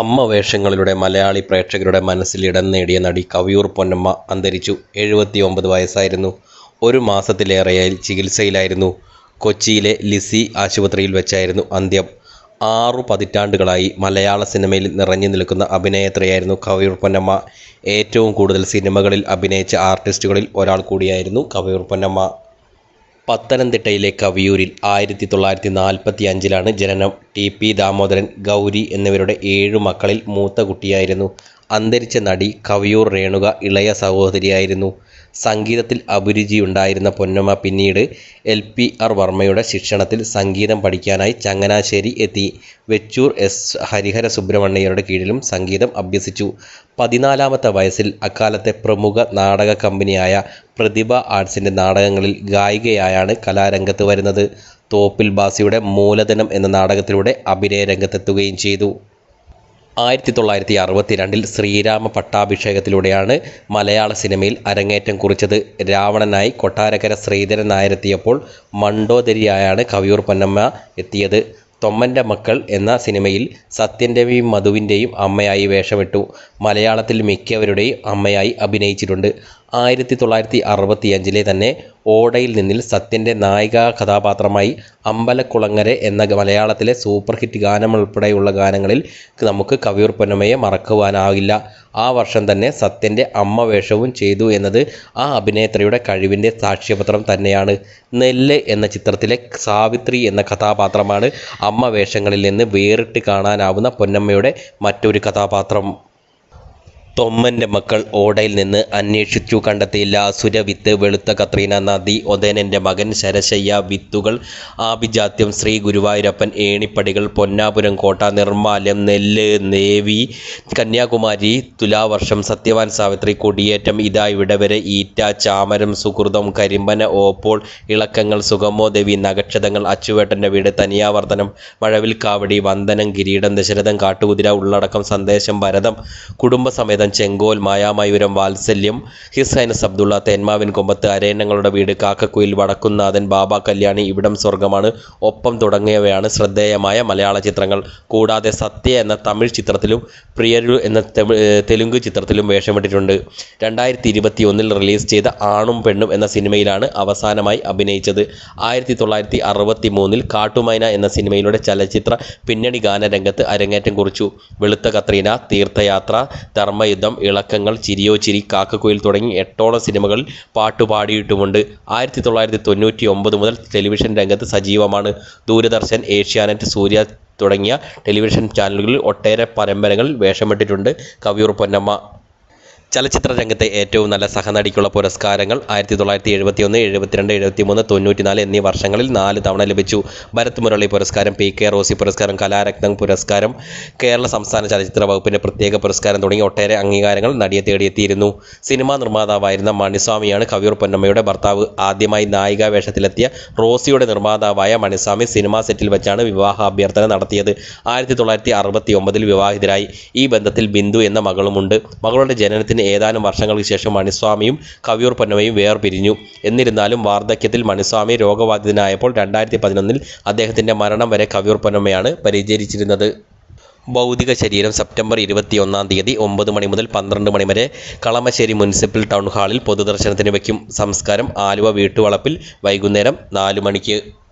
അമ്മ വേഷങ്ങളിലൂടെ മലയാളി പ്രേക്ഷകരുടെ മനസ്സിൽ ഇടം നേടിയ നടി കവിയൂർ പൊന്നമ്മ അന്തരിച്ചു. എഴുപത്തി ഒമ്പത് വയസ്സായിരുന്നു. ഒരു മാസത്തിലേറെയായി ചികിത്സയിലായിരുന്നു. കൊച്ചിയിലെ ലിസി ആശുപത്രിയിൽ വെച്ചായിരുന്നു അന്ത്യം. ആറു പതിറ്റാണ്ടുകളായി മലയാള സിനിമയിൽ നിറഞ്ഞു നിൽക്കുന്ന അഭിനേത്രിയായിരുന്നു കവിയൂർ പൊന്നമ്മ. ഏറ്റവും കൂടുതൽ സിനിമകളിൽ അഭിനയിച്ച ആർട്ടിസ്റ്റുകളിൽ ഒരാൾ കൂടിയായിരുന്നു കവിയൂർ പൊന്നമ്മ. പത്തനംതിട്ടയിലെ കവിയൂരിൽ ആയിരത്തി തൊള്ളായിരത്തി നാൽപ്പത്തി അഞ്ചിലാണ് ജനനം. ടി. പി. ദാമോദരൻ ഗൗരി എന്നിവരുടെ ഏഴു മക്കളിൽ മൂത്ത കുട്ടിയായിരുന്നു. അന്തരിച്ച നടി കവിയൂർ രേണുക ഇളയ സഹോദരിയായിരുന്നു. സംഗീതത്തിൽ അഭിരുചി ഉണ്ടായിരുന്ന പൊന്നമ്മ പിന്നീട് എൽ പി ആർ വർമ്മയുടെ ശിക്ഷണത്തിൽ സംഗീതം പഠിക്കാനായി ചങ്ങനാശ്ശേരി എത്തി. വെച്ചൂർ എസ് ഹരിഹര സുബ്രഹ്മണ്യരുടെ കീഴിലും സംഗീതം അഭ്യസിച്ചു. പതിനാലാമത്തെ വയസ്സിൽ അക്കാലത്തെ പ്രമുഖ നാടക കമ്പനിയായ പ്രതിഭ ആർട്സിന്റെ നാടകങ്ങളിൽ ഗായികയായാണ് കലാരംഗത്ത് വരുന്നത്. തോപ്പിൽ ബാസിയുടെ മൂലധനം എന്ന നാടകത്തിലൂടെ അഭിനയ രംഗത്തെത്തുകയും ചെയ്തു. ആയിരത്തി തൊള്ളായിരത്തി അറുപത്തിരണ്ടിൽ ശ്രീരാമ പട്ടാഭിഷേകത്തിലൂടെയാണ് മലയാള സിനിമയിൽ അരങ്ങേറ്റം കുറിച്ചത്. രാവണനായി കൊട്ടാരക്കര ശ്രീധരൻ നായരെത്തിയപ്പോൾ മണ്ടോദരിയായാണ് കവിയൂർ പൊന്നമ്മ എത്തിയത്. തൊമ്മന്റെ മക്കൾ എന്ന സിനിമയിൽ സത്യന്റെയും മധുവിന്റെയും അമ്മയായി വേഷമിട്ടു. മലയാളത്തിൽ മിക്കവരുടെയും അമ്മയായി അഭിനയിച്ചിട്ടുണ്ട്. ആയിരത്തി തൊള്ളായിരത്തി അറുപത്തിയഞ്ചിലെ തന്നെ ഓടയിൽ നിന്നിൽ സത്യന്റെ നായികാ കഥാപാത്രമായി അമ്പലക്കുളങ്ങര എന്ന മലയാളത്തിലെ സൂപ്പർ ഹിറ്റ് ഗാനം ഉൾപ്പെടെയുള്ള ഗാനങ്ങളിൽ നമുക്ക് കവിയൂർ പൊന്നമ്മയെ മറക്കുവാനാകില്ല ആ വർഷം തന്നെ സത്യന്റെ അമ്മ വേഷവും ചെയ്തു എന്നത് ആ അഭിനേത്രിയുടെ കഴിവിന്റെ സാക്ഷ്യപത്രം തന്നെയാണ്. നെല്ല് എന്ന ചിത്രത്തിലെ സാവിത്രി എന്ന കഥാപാത്രമാണ് അമ്മ വേഷങ്ങളിൽ നിന്ന് വേറിട്ട് കാണാനാവുന്ന പൊന്നമ്മയുടെ മറ്റൊരു കഥാപാത്രം. തൊമ്മന്റെ മക്കൾ ഓടയിൽ നിന്ന് അന്വേഷിച്ചു. കണ്ടെത്തിയില്ല. സുരവിത്ത് വെളുത്ത കത്രീന നദി ഒതേനന്റെ മകൻ ശരശയ്യ വിത്തുകൾ ആഭിജാത്യം ശ്രീ ഗുരുവായൂരപ്പൻ ഏണിപ്പടികൾ പൊന്നാപുരം കോട്ട നിർമ്മാല്യം നെല്ല് നേവി കന്യാകുമാരി തുലാവർഷം സത്യവാൻ സാവിത്രി കൊടിയേറ്റം ഇതാ ഇവിടെ വരെ ഈറ്റ ചാമരം സുഹൃതം കരിമ്പന ഓപ്പോൾ ഇളക്കങ്ങൾ സുഗമോ ദേവി നഗക്ഷതങ്ങൾ അച്ചുവേട്ടന്റെ വീട് തനിയാവർത്തനം മഴവിൽ കാവടി വന്ദനം കിരീടം ദശരഥം കാട്ടുകുതിര ഉള്ളടക്കം സന്ദേശം ഭരതം കുടുംബസമേതം ചെങ്കോൽ മായാമയൂരം വാത്സല്യം ഹിസ് ഹൈനസ് അബ്ദുള്ള തേന്മാവിൻ കൊമ്പത്ത് അരയന്നങ്ങളുടെ വീട് കാക്കക്കുയിൽ വടക്കുന്നാഥൻ ബാബ കല്യാണി ഇവിടം സ്വർഗമാണ് ഒപ്പം തുടങ്ങിയവയാണ് ശ്രദ്ധേയമായ മലയാള ചിത്രങ്ങൾ. കൂടാതെ സത്യ എന്ന തമിഴ് ചിത്രത്തിലും പ്രിയരു എന്ന തെലുങ്ക് ചിത്രത്തിലും വേഷമിട്ടിട്ടുണ്ട്. രണ്ടായിരത്തി ഇരുപത്തി ഒന്നിൽ റിലീസ് ചെയ്ത ആണും പെണ്ണും എന്ന സിനിമയിലാണ് അവസാനമായി അഭിനയിച്ചത്. ആയിരത്തി തൊള്ളായിരത്തി അറുപത്തി മൂന്നിൽ കാട്ടുമൈന എന്ന സിനിമയിലൂടെ ചലച്ചിത്ര പിന്നണി ഗാനരംഗത്ത് അരങ്ങേറ്റം കുറിച്ചു. വെളുത്ത കത്രീന തീർത്ഥയാത്ര ധർമ്മയുദ്ധം ഇളക്കങ്ങൾ ചിരിയോ ചിരി കാക്കക്കുയിൽ തുടങ്ങി എട്ടോളം സിനിമകളിൽ പാട്ടുപാടിയിട്ടുമുണ്ട്. ആയിരത്തി തൊള്ളായിരത്തി തൊണ്ണൂറ്റി ഒമ്പത് മുതൽ ടെലിവിഷൻ രംഗത്ത് സജീവമാണ്. ദൂരദർശൻ ഏഷ്യാനെറ്റ് സൂര്യ തുടങ്ങിയ ടെലിവിഷൻ ചാനലുകളിൽ ഒട്ടേറെ പരമ്പരകളിൽ വേഷമിട്ടിട്ടുണ്ട്. കവിയൂർ പൊന്നമ്മ. ചലച്ചിത്ര രംഗത്തെ ഏറ്റവും നല്ല സഹനടിക്കുള്ള പുരസ്കാരങ്ങൾ ആയിരത്തി തൊള്ളായിരത്തി എഴുപത്തി ഒന്ന് എഴുപത്തിരണ്ട് എഴുപത്തിമൂന്ന് തൊണ്ണൂറ്റിനാല് എന്നീ വർഷങ്ങളിൽ നാല് തവണ ലഭിച്ചു. ഭരത് മുരളി പുരസ്കാരം പി കെ റോസി പുരസ്കാരം കലാരത്നം പുരസ്കാരം കേരള സംസ്ഥാന ചലച്ചിത്ര വകുപ്പിന്റെ പ്രത്യേക പുരസ്കാരം തുടങ്ങി ഒട്ടേറെ അംഗീകാരങ്ങൾ നടിയെ തേടിയെത്തിയിരുന്നു. സിനിമാ നിർമ്മാതാവായിരുന്ന മണിസ്വാമിയാണ് കവിയൂർ പൊന്നമ്മയുടെ ഭർത്താവ്. ആദ്യമായി നായികാ വേഷത്തിലെത്തിയ റോസിയുടെ നിർമ്മാതാവായ മണിസ്വാമി സിനിമാ സെറ്റിൽ വെച്ചാണ് വിവാഹ അഭ്യർത്ഥന നടത്തിയത്. ആയിരത്തി തൊള്ളായിരത്തി അറുപത്തി ഒമ്പതിൽ വിവാഹിതരായി. ഈ ബന്ധത്തിൽ ബിന്ദു എന്ന മകളുമുണ്ട്. മകളുടെ ജനനത്തിന് ഏതാനും വർഷങ്ങൾക്ക് ശേഷം മണിസ്വാമിയും കവിയൂർ പൊന്നവയും വേർ പിരിഞ്ഞു എന്നിരുന്നാലും വാർദ്ധക്യത്തിൽ മണിസ്വാമി രോഗബാധിതനായപ്പോൾ രണ്ടായിരത്തി പതിനൊന്നിൽ അദ്ദേഹത്തിന്റെ മരണം വരെ കവിയൂർ പൊന്നമ്മയാണ് പരിചരിച്ചിരുന്നത്. ഭൗതിക ശരീരം സെപ്റ്റംബർ ഇരുപത്തിയൊന്നാം തീയതി ഒമ്പത് മണി മുതൽ പന്ത്രണ്ട് മണി വരെ കളമശ്ശേരി മുനിസിപ്പൽ ടൗൺ ഹാളിൽ പൊതുദർശനത്തിന് വയ്ക്കും. സംസ്കാരം ആലുവ വീട്ടുവളപ്പിൽ വൈകുന്നേരം നാല് മണിക്ക്.